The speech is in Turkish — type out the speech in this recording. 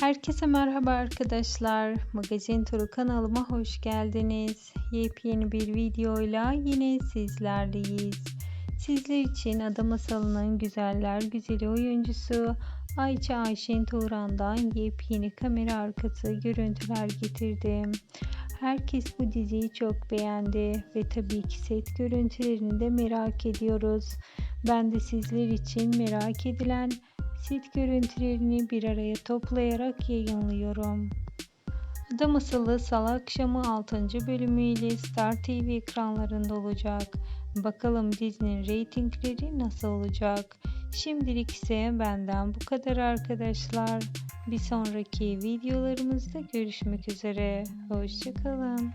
Herkese merhaba arkadaşlar. Magazin Turu kanalıma hoş geldiniz. Yepyeni bir videoyla yine sizlerleyiz. Sizler için Ada Masalı'nın güzeller güzeli oyuncusu Ayça Ayşen Turan'dan yepyeni kamera arkası görüntüler getirdim. Herkes bu diziyi çok beğendi ve tabii ki set görüntülerini de merak ediyoruz. Ben de sizler için merak edilen set görüntülerini bir araya toplayarak yayınlıyorum. Ada Masalı Salı akşamı 6. bölümüyle Star TV ekranlarında olacak. Bakalım dizinin reytingleri nasıl olacak? Şimdilik ise benden bu kadar arkadaşlar. Bir sonraki videolarımızda görüşmek üzere. Hoşçakalın.